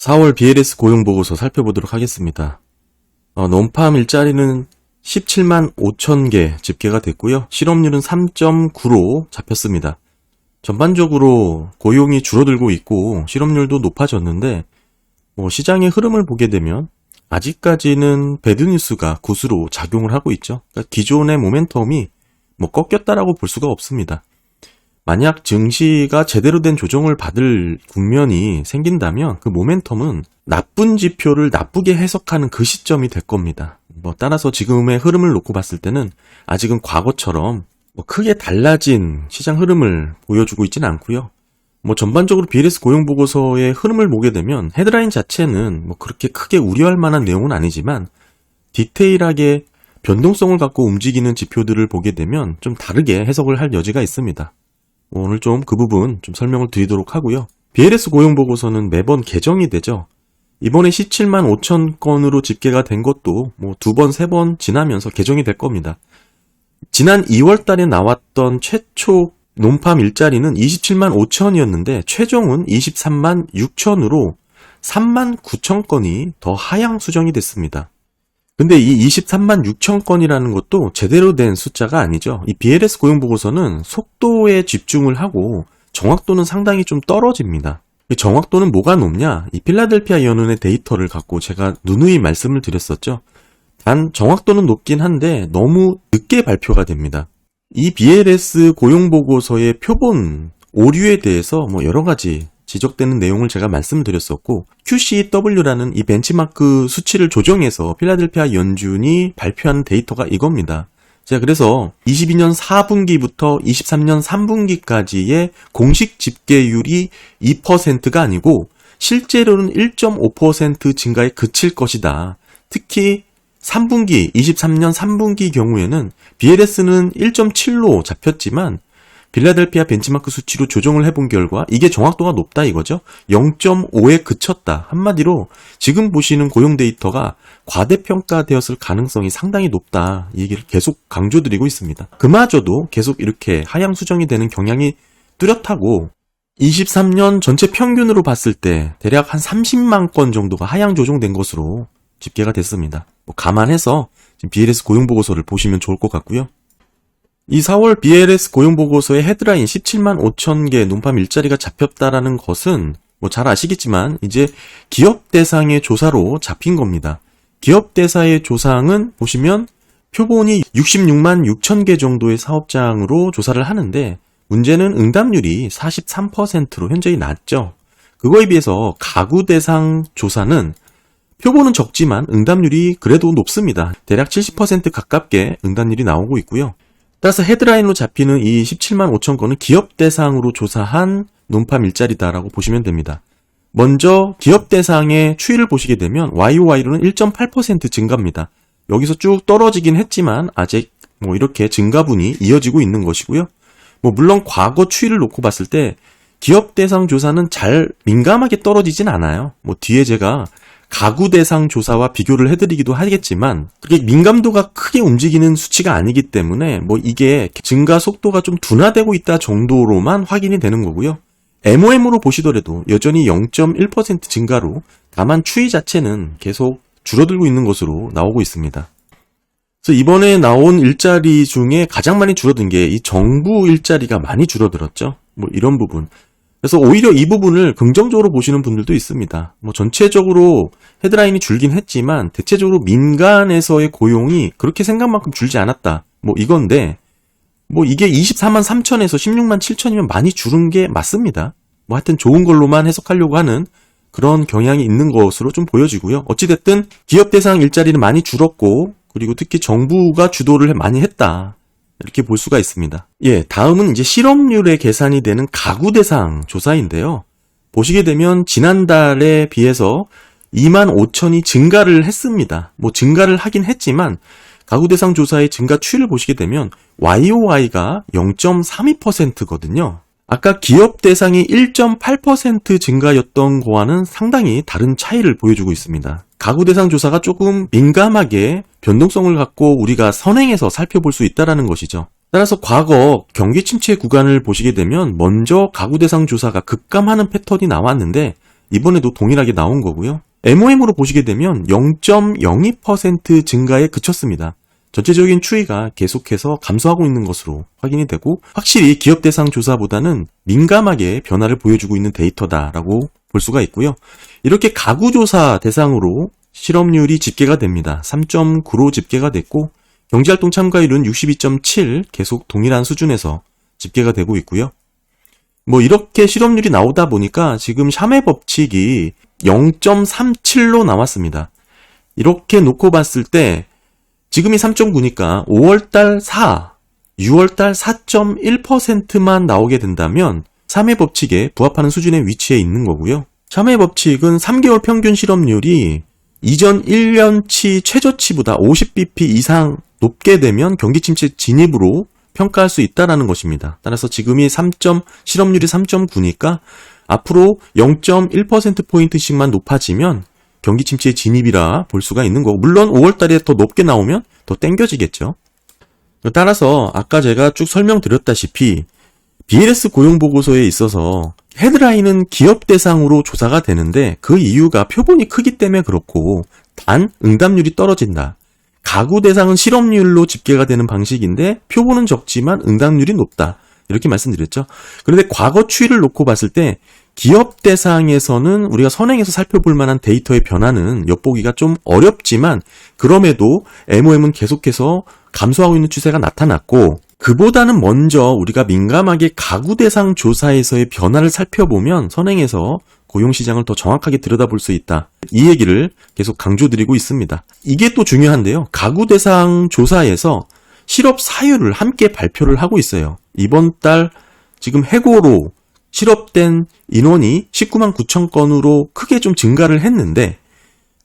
4월 BLS 고용 보고서 살펴보도록 하겠습니다. 어, 논팜 일자리는 17만 5천 개 집계가 됐고요. 실업률은 3.9로 잡혔습니다. 전반적으로 고용이 줄어들고 있고 실업률도 높아졌는데 뭐 시장의 흐름을 보게 되면 아직까지는 배드뉴스가 굿으로 작용을 하고 있죠. 그러니까 기존의 모멘텀이 뭐 꺾였다라고 볼 수가 없습니다. 만약 증시가 제대로 된 조정을 받을 국면이 생긴다면 그 모멘텀은 나쁜 지표를 나쁘게 해석하는 그 시점이 될 겁니다. 뭐 따라서 지금의 흐름을 놓고 봤을 때는 아직은 과거처럼 뭐 크게 달라진 시장 흐름을 보여주고 있지는 않고요. 뭐 전반적으로 BLS 고용 보고서의 흐름을 보게 되면 헤드라인 자체는 뭐 그렇게 크게 우려할 만한 내용은 아니지만 디테일하게 변동성을 갖고 움직이는 지표들을 보게 되면 좀 다르게 해석을 할 여지가 있습니다. 뭐 오늘 좀 그 부분 좀 설명을 드리도록 하고요. BLS 고용 보고서는 매번 개정이 되죠. 이번에 17만 5천 건으로 집계가 된 것도 뭐 두 번, 세 번 지나면서 개정이 될 겁니다. 지난 2월 달에 나왔던 최초 논팜 일자리는 27만 5천이었는데 최종은 23만 6천으로 3만 9천 건이 더 하향 수정이 됐습니다. 근데 이 23만 6천 건이라는 것도 제대로 된 숫자가 아니죠. 이 BLS 고용 보고서는 속도에 집중을 하고 정확도는 상당히 좀 떨어집니다. 이 정확도는 뭐가 높냐? 이 필라델피아 연은의 데이터를 갖고 제가 누누이 말씀을 드렸었죠. 단 정확도는 높긴 한데 너무 늦게 발표가 됩니다. 이 BLS 고용 보고서의 표본 오류에 대해서 뭐 여러 가지 지적되는 내용을 제가 말씀드렸었고 QCW라는 이 벤치마크 수치를 조정해서 필라델피아 연준이 발표한 데이터가 이겁니다. 제가 그래서 22년 4분기부터 23년 3분기까지의 공식 집계율이 2%가 아니고 실제로는 1.5% 증가에 그칠 것이다. 특히 3분기, 23년 3분기 경우에는 BLS는 1.7로 잡혔지만 빌라델피아 벤치마크 수치로 조정을 해본 결과 이게 정확도가 높다 이거죠. 0.5에 그쳤다. 한마디로 지금 보시는 고용 데이터가 과대평가되었을 가능성이 상당히 높다. 이 얘기를 계속 강조드리고 있습니다. 그마저도 계속 이렇게 하향 수정이 되는 경향이 뚜렷하고 23년 전체 평균으로 봤을 때 대략 한 30만 건 정도가 하향 조정된 것으로 집계가 됐습니다. 뭐 감안해서 BLS 고용 보고서를 보시면 좋을 것 같고요. 이 4월 BLS 고용 보고서의 헤드라인 17만 5천 개 논팜 일자리가 잡혔다라는 것은 뭐 잘 아시겠지만 이제 기업 대상의 조사로 잡힌 겁니다. 기업 대사의 조상은 보시면 표본이 66만 6천 개 정도의 사업장으로 조사를 하는데 문제는 응답률이 43%로 현저히 낮죠. 그거에 비해서 가구 대상 조사는 표본은 적지만 응답률이 그래도 높습니다. 대략 70% 가깝게 응답률이 나오고 있고요. 따라서 헤드라인으로 잡히는 이 17만 5천 건은 기업 대상으로 조사한 논팜 일자리다라고 보시면 됩니다. 먼저 기업 대상의 추이를 보시게 되면 YOY로는 1.8% 증가입니다. 여기서 쭉 떨어지긴 했지만 아직 뭐 이렇게 증가분이 이어지고 있는 것이고요. 뭐 물론 과거 추이를 놓고 봤을 때 기업 대상 조사는 잘 민감하게 떨어지진 않아요. 뭐 뒤에 제가 가구 대상 조사와 비교를 해드리기도 하겠지만 그게 민감도가 크게 움직이는 수치가 아니기 때문에 뭐 이게 증가 속도가 좀 둔화되고 있다 정도로만 확인이 되는 거고요. MOM으로 보시더라도 여전히 0.1% 증가로 다만 추이 자체는 계속 줄어들고 있는 것으로 나오고 있습니다. 그래서 이번에 나온 일자리 중에 가장 많이 줄어든 게 이 정부 일자리가 많이 줄어들었죠. 뭐 이런 부분. 그래서 오히려 이 부분을 긍정적으로 보시는 분들도 있습니다. 뭐 전체적으로 헤드라인이 줄긴 했지만 대체적으로 민간에서의 고용이 그렇게 생각만큼 줄지 않았다. 뭐 이건데 뭐 이게 24만 3천에서 16만 7천이면 많이 줄은 게 맞습니다. 뭐 하여튼 좋은 걸로만 해석하려고 하는 그런 경향이 있는 것으로 좀 보여지고요. 어찌됐든 기업 대상 일자리는 많이 줄었고 그리고 특히 정부가 주도를 많이 했다. 이렇게 볼 수가 있습니다. 예, 다음은 이제 실업률에 계산이 되는 가구 대상 조사인데요. 보시게 되면 지난달에 비해서 2만 5천이 증가를 했습니다. 뭐 증가를 하긴 했지만 가구 대상 조사의 증가 추이를 보시게 되면 YOY가 0.32%거든요. 아까 기업 대상이 1.8% 증가였던 거와는 상당히 다른 차이를 보여주고 있습니다. 가구 대상 조사가 조금 민감하게 변동성을 갖고 우리가 선행해서 살펴볼 수 있다는 것이죠. 따라서 과거 경기 침체 구간을 보시게 되면 먼저 가구 대상 조사가 급감하는 패턴이 나왔는데 이번에도 동일하게 나온 거고요. MOM으로 보시게 되면 0.02% 증가에 그쳤습니다. 전체적인 추이가 계속해서 감소하고 있는 것으로 확인이 되고 확실히 기업 대상 조사보다는 민감하게 변화를 보여주고 있는 데이터다라고 볼 수가 있고요. 이렇게 가구 조사 대상으로 실업률이 집계가 됩니다. 3.9로 집계가 됐고 경제활동 참가율은 62.7 계속 동일한 수준에서 집계가 되고 있고요. 뭐 이렇게 실업률이 나오다 보니까 지금 샤메 법칙이 0.37로 나왔습니다. 이렇게 놓고 봤을 때 지금이 3.9니까 5월달 4, 6월달 4.1%만 나오게 된다면 3회 법칙에 부합하는 수준의 위치에 있는 거고요. 3회 법칙은 3개월 평균 실업률이 이전 1년치 최저치보다 50bp 이상 높게 되면 경기 침체 진입으로 평가할 수 있다라는 것입니다. 따라서 지금이 3. 실업률이 3.9니까 앞으로 0.1%포인트씩만 높아지면 경기 침체 진입이라 볼 수가 있는 거고 물론 5월 달에 더 높게 나오면 더 땡겨지겠죠. 따라서 아까 제가 쭉 설명드렸다시피 BLS 고용 보고서에 있어서 헤드라인은 기업 대상으로 조사가 되는데 그 이유가 표본이 크기 때문에 그렇고 단 응답률이 떨어진다. 가구 대상은 실업률로 집계가 되는 방식인데 표본은 적지만 응답률이 높다. 이렇게 말씀드렸죠. 그런데 과거 추이를 놓고 봤을 때 기업 대상에서는 우리가 선행해서 살펴볼 만한 데이터의 변화는 엿보기가 좀 어렵지만 그럼에도 MOM은 계속해서 감소하고 있는 추세가 나타났고 그보다는 먼저 우리가 민감하게 가구 대상 조사에서의 변화를 살펴보면 선행해서 고용시장을 더 정확하게 들여다볼 수 있다. 이 얘기를 계속 강조드리고 있습니다. 이게 또 중요한데요. 가구 대상 조사에서 실업 사유를 함께 발표를 하고 있어요. 이번 달 지금 해고로 실업된 인원이 19만 9천 건으로 크게 좀 증가를 했는데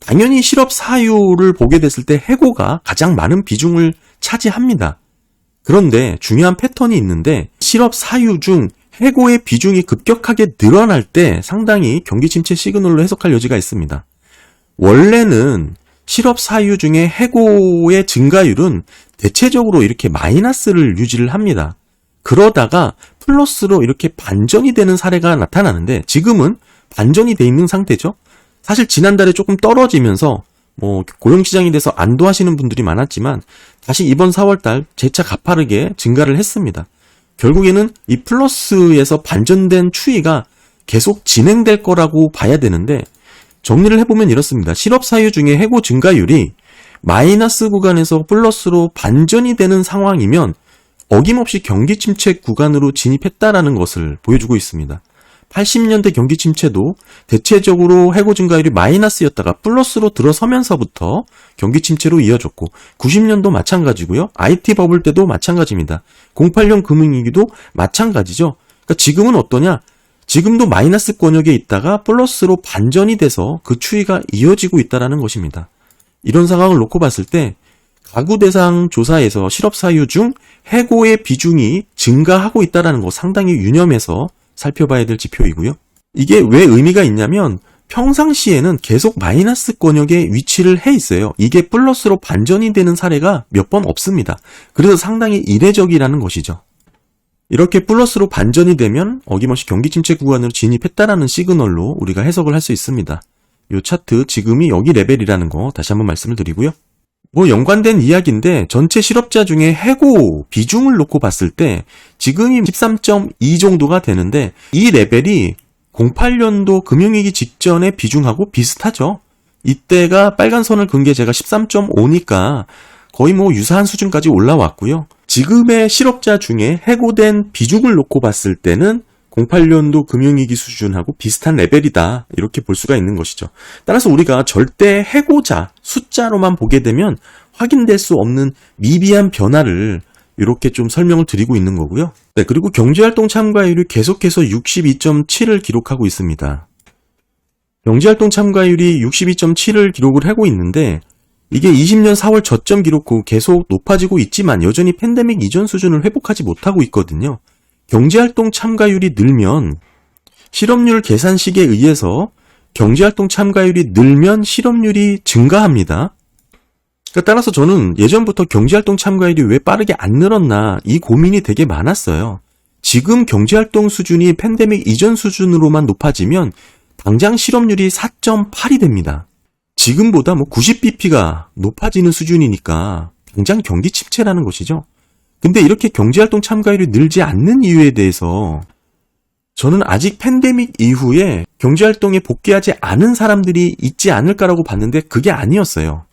당연히 실업 사유를 보게 됐을 때 해고가 가장 많은 비중을 차지합니다. 그런데 중요한 패턴이 있는데 실업 사유 중 해고의 비중이 급격하게 늘어날 때 상당히 경기 침체 시그널로 해석할 여지가 있습니다. 원래는 실업 사유 중에 해고의 증가율은 대체적으로 이렇게 마이너스를 유지를 합니다. 그러다가 플러스로 이렇게 반전이 되는 사례가 나타나는데 지금은 반전이 돼 있는 상태죠. 사실 지난달에 조금 떨어지면서 뭐 고용시장에 대해서 안도하시는 분들이 많았지만 다시 이번 4월달 재차 가파르게 증가를 했습니다. 결국에는 이 플러스에서 반전된 추이가 계속 진행될 거라고 봐야 되는데 정리를 해보면 이렇습니다. 실업 사유 중에 해고 증가율이 마이너스 구간에서 플러스로 반전이 되는 상황이면 어김없이 경기 침체 구간으로 진입했다라는 것을 보여주고 있습니다. 80년대 경기 침체도 대체적으로 해고 증가율이 마이너스였다가 플러스로 들어서면서부터 경기 침체로 이어졌고 90년도 마찬가지고요. IT 버블 때도 마찬가지입니다. 08년 금융위기도 마찬가지죠. 그러니까 지금은 어떠냐? 지금도 마이너스 권역에 있다가 플러스로 반전이 돼서 그 추이가 이어지고 있다라는 것입니다. 이런 상황을 놓고 봤을 때 가구 대상 조사에서 실업 사유 중 해고의 비중이 증가하고 있다라는 거 상당히 유념해서 살펴봐야 될 지표이고요. 이게 왜 의미가 있냐면 평상시에는 계속 마이너스 권역에 위치를 해 있어요. 이게 플러스로 반전이 되는 사례가 몇 번 없습니다. 그래서 상당히 이례적이라는 것이죠. 이렇게 플러스로 반전이 되면 어김없이 경기 침체 구간으로 진입했다라는 시그널로 우리가 해석을 할 수 있습니다. 이 차트 지금이 여기 레벨이라는 거 다시 한번 말씀을 드리고요. 뭐 연관된 이야기인데 전체 실업자 중에 해고 비중을 놓고 봤을 때 지금이 13.2 정도가 되는데 이 레벨이 08년도 금융위기 직전의 비중하고 비슷하죠. 이때가 빨간 선을 긋은 게 제가 13.5니까 거의 뭐 유사한 수준까지 올라왔고요. 지금의 실업자 중에 해고된 비중을 놓고 봤을 때는 08년도 금융위기 수준하고 비슷한 레벨이다. 이렇게 볼 수가 있는 것이죠. 따라서 우리가 절대 해고자 숫자로만 보게 되면 확인될 수 없는 미비한 변화를 이렇게 좀 설명을 드리고 있는 거고요. 네, 그리고 경제활동 참가율이 계속해서 62.7을 기록하고 있습니다. 경제활동 참가율이 62.7을 기록을 하고 있는데 이게 20년 4월 저점 기록 후 계속 높아지고 있지만 여전히 팬데믹 이전 수준을 회복하지 못하고 있거든요. 경제활동 참가율이 늘면 실업률 계산식에 의해서 경제활동 참가율이 늘면 실업률이 증가합니다. 그러니까 따라서 저는 예전부터 경제활동 참가율이 왜 빠르게 안 늘었나 이 고민이 되게 많았어요. 지금 경제활동 수준이 팬데믹 이전 수준으로만 높아지면 당장 실업률이 4.8이 됩니다. 지금보다 뭐 90bp가 높아지는 수준이니까 당장 경기 침체라는 것이죠. 근데 이렇게 경제활동 참가율이 늘지 않는 이유에 대해서 저는 아직 팬데믹 이후에 경제활동에 복귀하지 않은 사람들이 있지 않을까라고 봤는데 그게 아니었어요.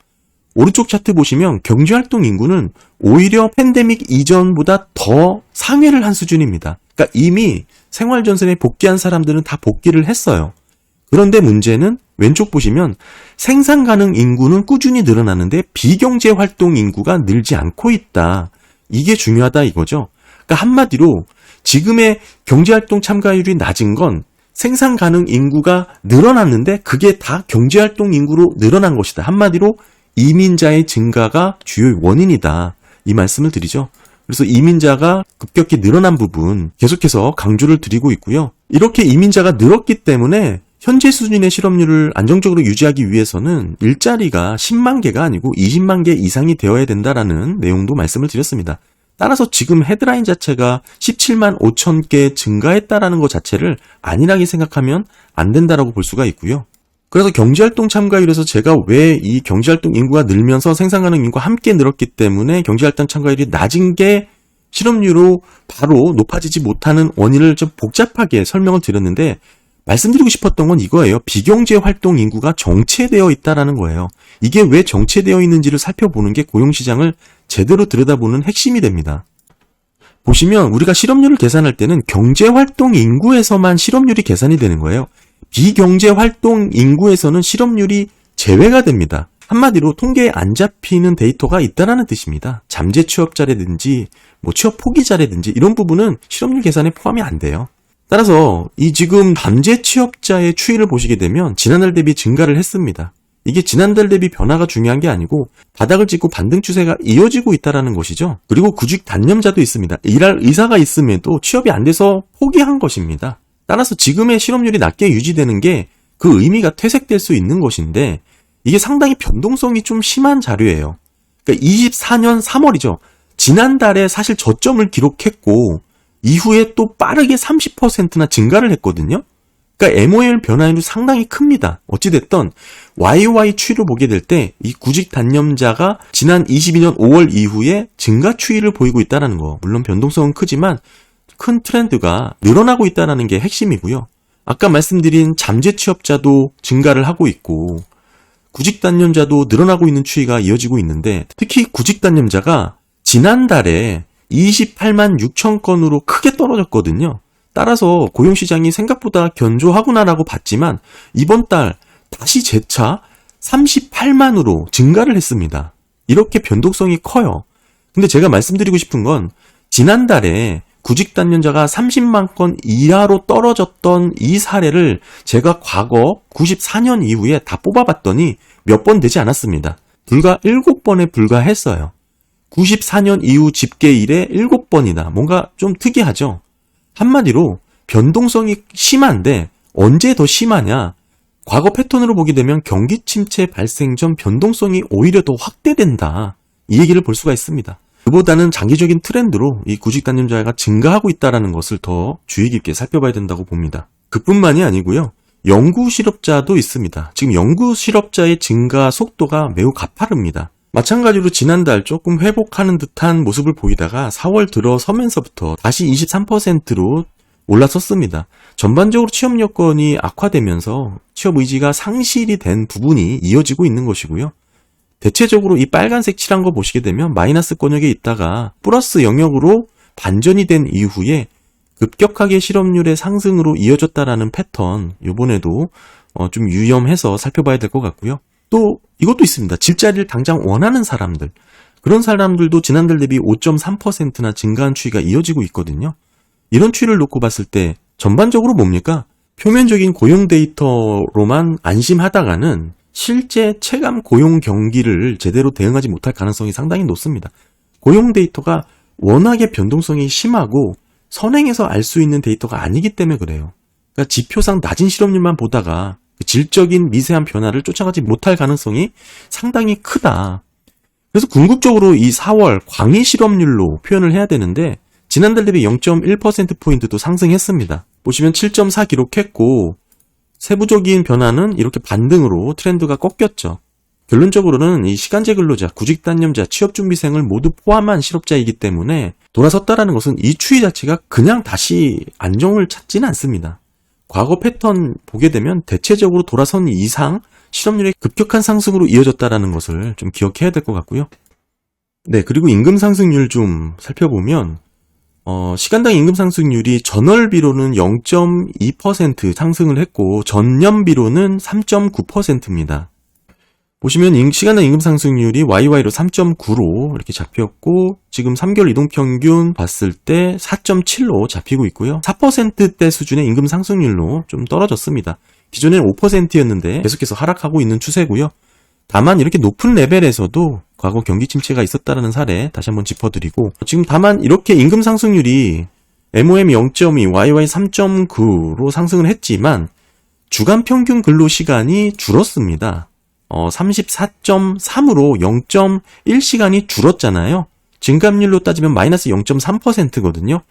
오른쪽 차트 보시면 경제활동 인구는 오히려 팬데믹 이전보다 더 상회를 한 수준입니다. 그러니까 이미 생활전선에 복귀한 사람들은 다 복귀를 했어요. 그런데 문제는 왼쪽 보시면 생산 가능 인구는 꾸준히 늘어나는데 비경제 활동 인구가 늘지 않고 있다. 이게 중요하다 이거죠. 그러니까 한마디로 지금의 경제활동 참가율이 낮은 건 생산 가능 인구가 늘어났는데 그게 다 경제활동 인구로 늘어난 것이다. 한마디로 이민자의 증가가 주요 원인이다. 이 말씀을 드리죠. 그래서 이민자가 급격히 늘어난 부분 계속해서 강조를 드리고 있고요. 이렇게 이민자가 늘었기 때문에 현재 수준의 실업률을 안정적으로 유지하기 위해서는 일자리가 10만 개가 아니고 20만 개 이상이 되어야 된다라는 내용도 말씀을 드렸습니다. 따라서 지금 헤드라인 자체가 17만 5천 개 증가했다라는 것 자체를 안일하게 생각하면 안 된다라고 볼 수가 있고요. 그래서 경제활동 참가율에서 제가 왜 이 경제활동 인구가 늘면서 생산 가능 인구가 함께 늘었기 때문에 경제활동 참가율이 낮은 게 실업률로 바로 높아지지 못하는 원인을 좀 복잡하게 설명을 드렸는데 말씀드리고 싶었던 건 이거예요. 비경제 활동 인구가 정체되어 있다라는 거예요. 이게 왜 정체되어 있는지를 살펴보는 게 고용시장을 제대로 들여다보는 핵심이 됩니다. 보시면 우리가 실업률을 계산할 때는 경제 활동 인구에서만 실업률이 계산이 되는 거예요. 비경제 활동 인구에서는 실업률이 제외가 됩니다. 한마디로 통계에 안 잡히는 데이터가 있다라는 뜻입니다. 잠재 취업자라든지 뭐 취업 포기자라든지 이런 부분은 실업률 계산에 포함이 안 돼요. 따라서 이 지금 잠재 취업자의 추이를 보시게 되면 지난달 대비 증가를 했습니다. 이게 지난달 대비 변화가 중요한 게 아니고 바닥을 찍고 반등 추세가 이어지고 있다라는 것이죠. 그리고 구직 단념자도 있습니다. 일할 의사가 있음에도 취업이 안 돼서 포기한 것입니다. 따라서 지금의 실업률이 낮게 유지되는 게 그 의미가 퇴색될 수 있는 것인데 이게 상당히 변동성이 좀 심한 자료예요. 그러니까 24년 3월이죠. 지난달에 사실 저점을 기록했고 이후에 또 빠르게 30%나 증가를 했거든요. 그러니까 MOL 변화율이 상당히 큽니다. 어찌됐든 YY 추이를 보게 될 때 이 구직 단념자가 지난 22년 5월 이후에 증가 추이를 보이고 있다는 거. 물론 변동성은 크지만 큰 트렌드가 늘어나고 있다는 게 핵심이고요. 아까 말씀드린 잠재 취업자도 증가를 하고 있고 구직 단념자도 늘어나고 있는 추이가 이어지고 있는데 특히 구직 단념자가 지난달에 28만 6천 건으로 크게 떨어졌거든요. 따라서 고용시장이 생각보다 견조하구나라고 봤지만 이번 달 다시 재차 38만으로 증가를 했습니다. 이렇게 변동성이 커요. 근데 제가 말씀드리고 싶은 건 지난달에 구직 단련자가 30만 건 이하로 떨어졌던 이 사례를 제가 과거 94년 이후에 다 뽑아봤더니 몇 번 되지 않았습니다. 불과 7번에 불과했어요. 94년 이후 집계 일에 7번이나 뭔가 좀 특이하죠. 한마디로 변동성이 심한데 언제 더 심하냐? 과거 패턴으로 보게 되면 경기 침체 발생 전 변동성이 오히려 더 확대된다. 이 얘기를 볼 수가 있습니다. 그보다는 장기적인 트렌드로 이 구직 단념자가 증가하고 있다는 것을 더 주의 깊게 살펴봐야 된다고 봅니다. 그뿐만이 아니고요. 연구 실업자도 있습니다. 지금 연구 실업자의 증가 속도가 매우 가파릅니다. 마찬가지로 지난달 조금 회복하는 듯한 모습을 보이다가 4월 들어서면서부터 다시 23%로 올라섰습니다. 전반적으로 취업 여건이 악화되면서 취업 의지가 상실이 된 부분이 이어지고 있는 것이고요. 대체적으로 이 빨간색 칠한 거 보시게 되면 마이너스 권역에 있다가 플러스 영역으로 반전이 된 이후에 급격하게 실업률의 상승으로 이어졌다라는 패턴 요번에도 어, 좀 유념해서 살펴봐야 될 것 같고요. 또 이것도 있습니다. 집자리를 당장 원하는 사람들 그런 사람들도 지난달 대비 5.3%나 증가한 추이가 이어지고 있거든요. 이런 추이를 놓고 봤을 때 전반적으로 뭡니까? 표면적인 고용 데이터로만 안심하다가는 실제 체감 고용 경기를 제대로 대응하지 못할 가능성이 상당히 높습니다. 고용 데이터가 워낙에 변동성이 심하고 선행해서 알 수 있는 데이터가 아니기 때문에 그래요. 그러니까 지표상 낮은 실업률만 보다가 그 질적인 미세한 변화를 쫓아가지 못할 가능성이 상당히 크다. 그래서 궁극적으로 이 4월 광의 실업률로 표현을 해야 되는데 지난달 대비 0.1%포인트도 상승했습니다. 보시면 7.4 기록했고 세부적인 변화는 이렇게 반등으로 트렌드가 꺾였죠. 결론적으로는 이 시간제 근로자, 구직 단념자, 취업 준비생을 모두 포함한 실업자이기 때문에 돌아섰다라는 것은 이 추이 자체가 그냥 다시 안정을 찾지는 않습니다. 과거 패턴 보게 되면 대체적으로 돌아선 이상 실업률의 급격한 상승으로 이어졌다라는 것을 좀 기억해야 될 것 같고요. 네, 그리고 임금 상승률 좀 살펴보면 어, 시간당 임금 상승률이 전월비로는 0.2% 상승을 했고 전년비로는 3.9%입니다. 보시면 임- 시간당 임금 상승률이 YY로 3.9로 이렇게 잡혔고 지금 3개월 이동 평균 봤을 때 4.7로 잡히고 있고요. 4%대 수준의 임금 상승률로 좀 떨어졌습니다. 기존에는 5%였는데 계속해서 하락하고 있는 추세고요. 다만 이렇게 높은 레벨에서도 과거 경기 침체가 있었다는 사례 다시 한번 짚어드리고 지금 다만 이렇게 임금 상승률이 MOM 0.2, YY 3.9로 상승을 했지만 주간 평균 근로 시간이 줄었습니다. 어, 34.3으로 0.1시간이 줄었잖아요. 증감률로 따지면 마이너스 0.3%거든요.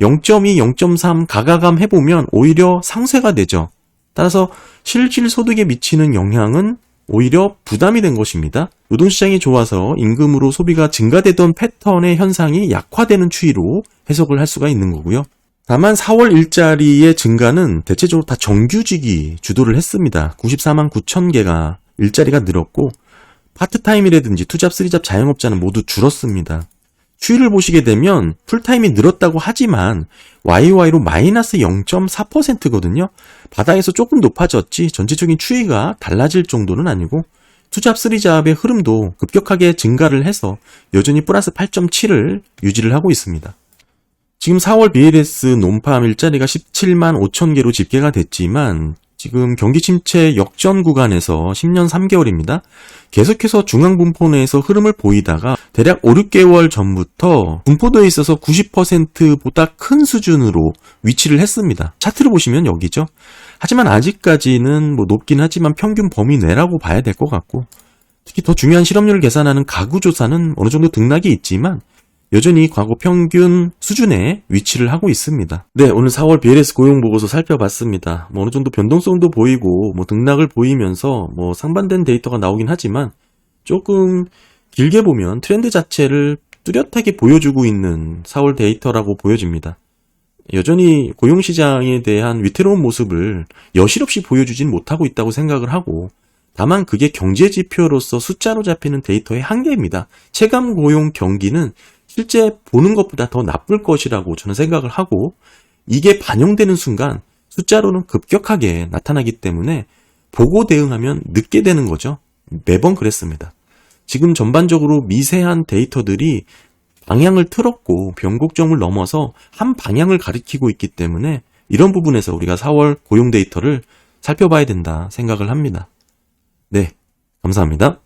0.2, 0.3 가가감 해보면 오히려 상쇄가 되죠. 따라서 실질 소득에 미치는 영향은 오히려 부담이 된 것입니다. 노동시장이 좋아서 임금으로 소비가 증가되던 패턴의 현상이 약화되는 추이로 해석을 할 수가 있는 거고요. 다만 4월 일자리의 증가는 대체적으로 다 정규직이 주도를 했습니다. 94만 9천 개가 일자리가 늘었고 파트타임이라든지 투잡, 쓰리잡 자영업자는 모두 줄었습니다. 추이를 보시게 되면 풀타임이 늘었다고 하지만 YY로 마이너스 0.4%거든요. 바닥에서 조금 높아졌지 전체적인 추이가 달라질 정도는 아니고 투잡, 쓰리잡의 흐름도 급격하게 증가를 해서 여전히 플러스 8.7을 유지를 하고 있습니다. 지금 4월 BLS 논팜 일자리가 17만 5천 개로 집계가 됐지만 지금 경기 침체 역전 구간에서 10년 3개월입니다. 계속해서 중앙 분포 내에서 흐름을 보이다가 대략 5, 6개월 전부터 분포도에 있어서 90%보다 큰 수준으로 위치를 했습니다. 차트를 보시면 여기죠. 하지만 아직까지는 뭐 높긴 하지만 평균 범위 내라고 봐야 될 것 같고 특히 더 중요한 실업률을 계산하는 가구조사는 어느 정도 등락이 있지만 여전히 과거 평균 수준에 위치를 하고 있습니다. 네, 오늘 4월 BLS 고용 보고서 살펴봤습니다. 뭐 어느 정도 변동성도 보이고 뭐 등락을 보이면서 뭐 상반된 데이터가 나오긴 하지만 조금 길게 보면 트렌드 자체를 뚜렷하게 보여주고 있는 4월 데이터라고 보여집니다. 여전히 고용시장에 대한 위태로운 모습을 여실없이 보여주진 못하고 있다고 생각을 하고 다만 그게 경제 지표로서 숫자로 잡히는 데이터의 한계입니다. 체감 고용 경기는 실제 보는 것보다 더 나쁠 것이라고 저는 생각을 하고 이게 반영되는 순간 숫자로는 급격하게 나타나기 때문에 보고 대응하면 늦게 되는 거죠. 매번 그랬습니다. 지금 전반적으로 미세한 데이터들이 방향을 틀었고 변곡점을 넘어서 한 방향을 가리키고 있기 때문에 이런 부분에서 우리가 4월 고용 데이터를 살펴봐야 된다 생각을 합니다. 네, 감사합니다.